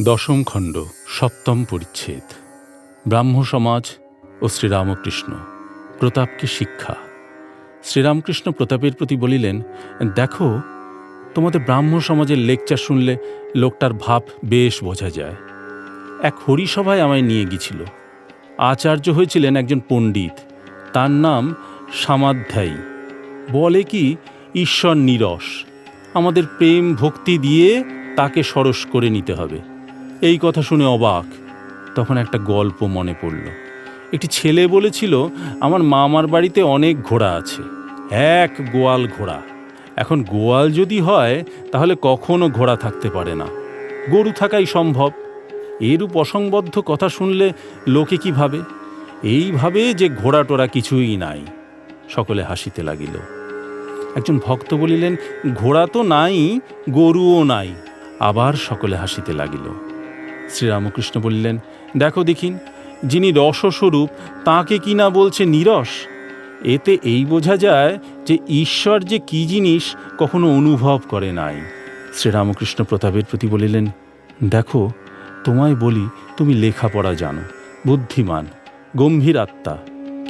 দশম খণ্ড, সপ্তম পরিচ্ছেদ। ব্রাহ্ম সমাজ ও শ্রীরামকৃষ্ণ, প্রতাপকে শিক্ষা। শ্রীরামকৃষ্ণ প্রতাপের প্রতি বলিলেন, দেখো, তোমাদের ব্রাহ্ম সমাজের লেকচার শুনলে লোকটার ভাব বেশ বোঝা যায়। এক হরিসভায় আমায় নিয়ে গিয়েছিল। আচার্য হয়েছিলেন একজন পণ্ডিত। তার নাম সামাধ্যায়ী। বলে কি, ঈশ্বর নিরস। আমাদের প্রেম ভক্তি দিয়ে তাকে সরস করে নিতে হবে। এই কথা শুনে অবাক। তখন একটা গল্প মনে পড়ল। একটি ছেলে বলেছিল, আমার মামার বাড়িতে অনেক ঘোড়া আছে, এক গোয়াল ঘোড়া। এখন গোয়াল যদি হয়, তাহলে কখনো ঘোড়া থাকতে পারে না। গরু থাকাই সম্ভব। এরূপ অসংবদ্ধ কথা শুনলে লোকে কি ভাবে? এইভাবে যে ঘোড়া টোড়া কিছুই নাই। সকলে হাসিতে লাগিল। একজন ভক্ত বলিলেন, ঘোড়া তো নাই, গরুও নাই। আবার সকলে হাসিতে লাগিল। শ্রীরামকৃষ্ণ বললেন, দেখো দেখিন, যিনি রসস্বরূপ, তাকে কি না বলছে নিরস? এতে এই বোঝা যায় যে ঈশ্বর যে কি জিনিস কখনো অনুভব করে নাই। শ্রীরামকৃষ্ণ প্রতাপের প্রতি বলিলেন, দেখো, তোমায় বলি, তুমি লেখাপড়া জানো, বুদ্ধিমান, গম্ভীর আত্মা।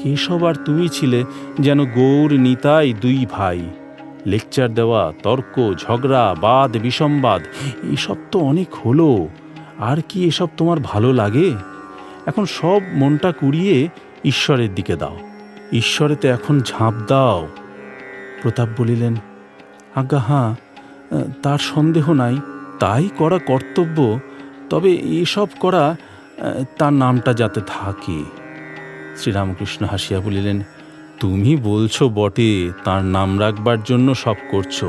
কেশব আর তুমি ছিলে যেন গৌর নিতাই দুই ভাই? লেকচার দেওয়া, তর্ক, ঝগড়া, বাদ বিসম্বাদ এসব তো অনেক হলো। আর কি এসব তোমার ভালো লাগে? এখন সব মনটা কুড়িয়ে ঈশ্বরের দিকে দাও। ঈশ্বরেতে এখন ঝাঁপ দাও। প্রতাপ বলিলেন, আজ্ঞা হাঁ তার সন্দেহ নাই। তাই করা কর্তব্য, তবে এসব করা, তার নামটা যাতে থাকে। শ্রীরামকৃষ্ণ হাসিয়া বলিলেন, তুমি বলছো বটে, তার নাম রাখবার জন্য সব করছ,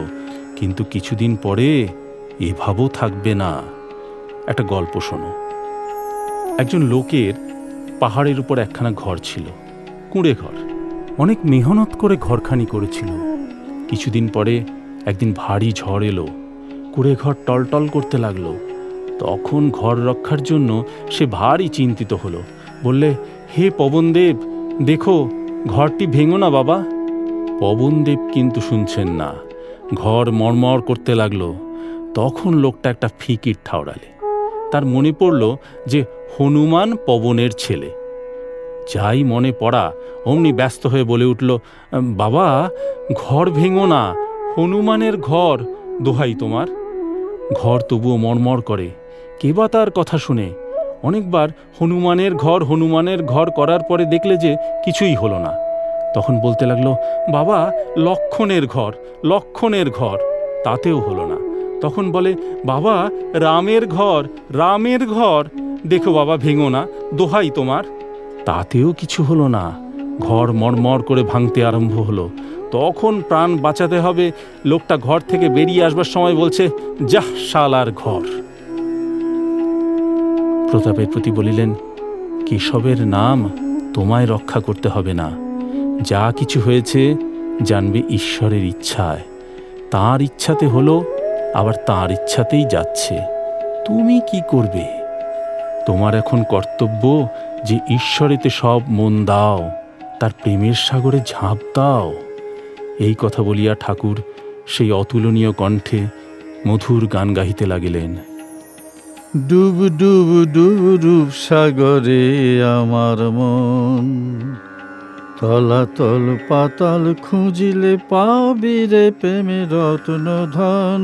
কিন্তু কিছুদিন পরে এভাবেও থাকবে না। একটা গল্প শোনো। একজন লোকের পাহাড়ের উপর একখানা ঘর ছিল, কুঁড়ে ঘর। অনেক মেহনত করে ঘরখানি করেছিল। কিছুদিন পরে একদিন ভারী ঝড় এলো, কুঁড়ে ঘর টলটল করতে লাগল। তখন ঘর রক্ষার জন্য সে ভারী চিন্তিত হলো। বললে, হে পবনদেব, দেখো, ঘরটি ভেঙো না বাবা। পবনদেব কিন্তু শুনছেন না। ঘর মরমর করতে লাগল। তখন লোকটা একটা ফিকির ঠাওরালে। তার মনে পড়ল যে হনুমান পবনের ছেলে। যাই মনে পড়া, অমনি ব্যস্ত হয়ে বলে উঠল, বাবা, ঘর ভেঙো না, হনুমানের ঘর দোহাই তোমার। ঘর তবুও মরমর করে কেবা তার কথা শুনে। অনেকবার হনুমানের ঘর হনুমানের ঘর করার পরে দেখলে যে কিছুই হলো না। তখন বলতে লাগল, বাবা, লক্ষণের ঘর লক্ষণের ঘর, তাতেও হলো না। তখন বলে, বাবা, রামের ঘর রামের ঘর। দেখো বাবা, ভেঙো না, দোহাই তোমার। তাতেও কিছু হলো না। ঘর মরমর করে ভাঙতে আরম্ভ হলো। তখন প্রাণ বাঁচাতে হবে। লোকটা ঘর থেকে বেরিয়ে আসবার সময় বলছে, যাহ, শালার ঘর। প্রতাপের প্রতি বলিলেন, কেশবের নাম তোমায় রক্ষা করতে হবে না। যা কিছু হয়েছে জানবে ঈশ্বরের ইচ্ছায়। তার ইচ্ছাতে হলো আবার তার ইচ্ছাতেই যাচ্ছে। তুমি কি করবে? তোমার এখন কর্তব্য যে ঈশ্বরেতে সব মন দাও, তার প্রেমের সাগরে ঝাঁপ দাও। এই কথা বলিয়া ঠাকুর সেই অতুলনীয় কণ্ঠে মধুর গান গাহিতে লাগিলেন। ডুব ডুব ডুব ডুব সাগরে আমার মন। তলাতল পাতাল খুঁজিলে পাবি রে প্রেমে রত্ন ধন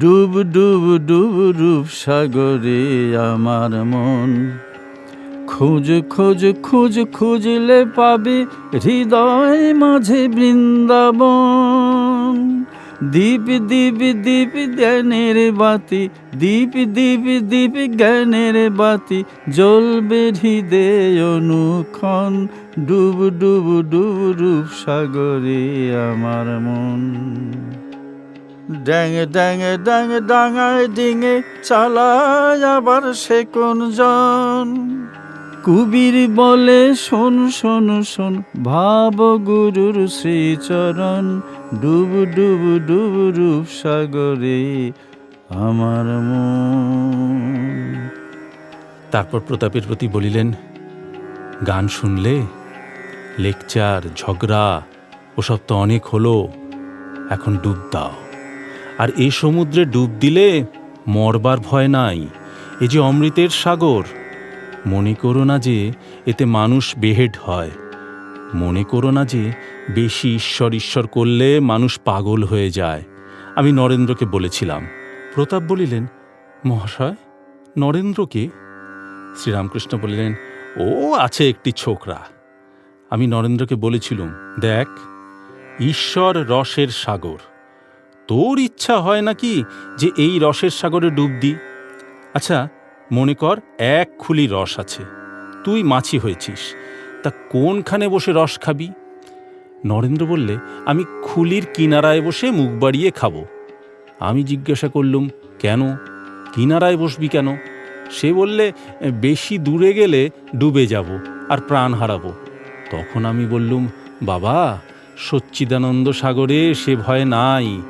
ডুব ডুব ডুব ডুব সাগরে আমার মন। খোঁজ খোঁজ খোঁজ খুঁজলে পাবি হৃদয় মাঝে বৃন্দাবন। দীপ দীপ দীপ জ্ঞানের বাতি, দীপ দীপ দীপ জ্ঞানের বাতি, জ্বলবে হৃদয় অনুক্ষণ, ডুব ডুব ডুব ডুব সাগরে আমার মন। ড্যাং ড্যাং ড্যাং ডাঙায় ডিঙে চালায় আবার সে কোন জন? কুবির বলে, শোন শোন শোন ভাব গুরুর শ্রীচরণ, ডুব ডুব ডুব রূপ সাগরে আমার তারপর প্রতাপের প্রতি বলিলেন, গান শুনলে, লেকচার, ঝগড়া, ওসব তো অনেক হলো, এখন ডুব দাও। আর এই সমুদ্রে ডুব দিলে মরবার ভয় নাই। এ যে অমৃতের সাগর মনে করো না যে এতে মানুষ বেহেড হয়। মনে করো না যে বেশি ঈশ্বর ঈশ্বর করলে মানুষ পাগল হয়ে যায়। আমি নরেন্দ্রকে বলেছিলাম। প্রতাপ বলিলেন, মহাশয়, নরেন্দ্রকে? শ্রীরামকৃষ্ণ বলিলেন, ও আছে একটি ছোকরা। আমি নরেন্দ্রকে বলেছিলুম, দেখ, ঈশ্বর রসের সাগর। তোর ইচ্ছা হয় নাকি যে এই রসের সাগরে ডুব দি? আচ্ছা মনে কর এক খুলি রস আছে। তুই মাছি হয়েছিস। তা কোনখানে বসে রস খাবি? নরেন্দ্র বললে, আমি খুলির কিনারায় বসে মুখ বাড়িয়ে খাব। আমি জিজ্ঞাসা করলুম, কেন? কিনারায় বসবি কেন? সে বললে, বেশি দূরে গেলে ডুবে যাব আর প্রাণ হারাবো। তখন আমি বললুম, বাবা, সচ্চিদানন্দ সাগরে সে ভয় নাই।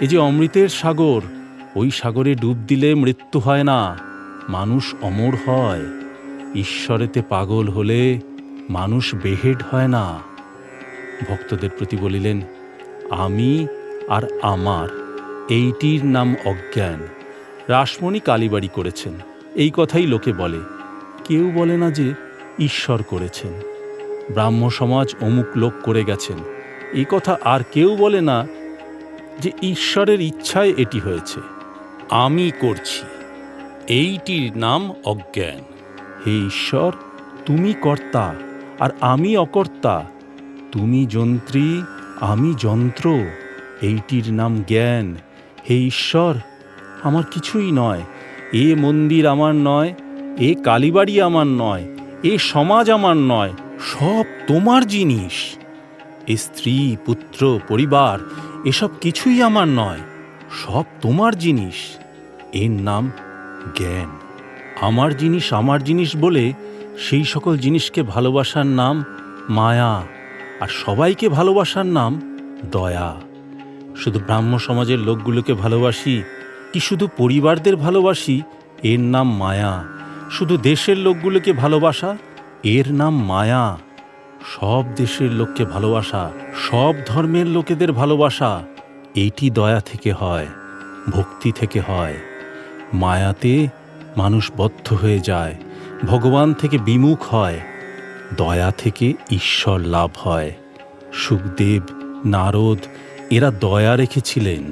এ যে অমৃতের সাগর, ওই সাগরে ডুব দিলে মৃত্যু হয় না। মানুষ অমর হয়। ঈশ্বরেতে পাগল হলে মানুষ বেহেড হয় না। ভক্তদের প্রতি বলিলেন, আমি আর আমার, এইটির নাম অজ্ঞান। রাসমণি কালীবাড়ি করেছেন। এই কথাই লোকে বলে। কেউ বলে না যে ঈশ্বর করেছেন। ব্রাহ্ম সমাজ অমুক লোক করে গেছেন। এই কথা আর কেউ বলে না যে ঈশ্বরের ইচ্ছায় এটি হয়েছে। আমি করছি। এইটির নাম অজ্ঞান। হে ঈশ্বর, তুমি কর্তা, আর আমি অকর্তা। তুমি যন্ত্রী, আমি যন্ত্র। এইটির নাম জ্ঞান। হে ঈশ্বর, আমার কিছুই নয়। এ মন্দির আমার নয়, এ কালীবাড়ি আমার নয়, এ সমাজ আমার নয়, সব তোমার জিনিস। এ স্ত্রী, পুত্র, পরিবার, এসব কিছুই আমার নয়, সব তোমার জিনিস। এর নাম জ্ঞান। আমার জিনিস আমার জিনিস বলে সেই সকল জিনিসকে ভালোবাসার নাম মায়া আর সবাইকে ভালোবাসার নাম দয়া। শুধু ব্রাহ্ম সমাজের লোকগুলোকে ভালোবাসি কি শুধু পরিবারদের ভালোবাসি? এর নাম মায়া। শুধু দেশের লোকগুলোকে ভালোবাসা? এর নাম মায়া। সব দেশের লোককে ভালোবাসা, সব ধর্মের লোকেদের ভালোবাসা, এইটি দয়া থেকে হয়, ভক্তি থেকে হয়। মায়াতে মানুষ বদ্ধ হয়ে যায়, ভগবান থেকে বিমুখ হয়, দয়া থেকে ঈশ্বর লাভ হয়। সুখদেব, নারদ, এরা দয়া রেখেছিলেন।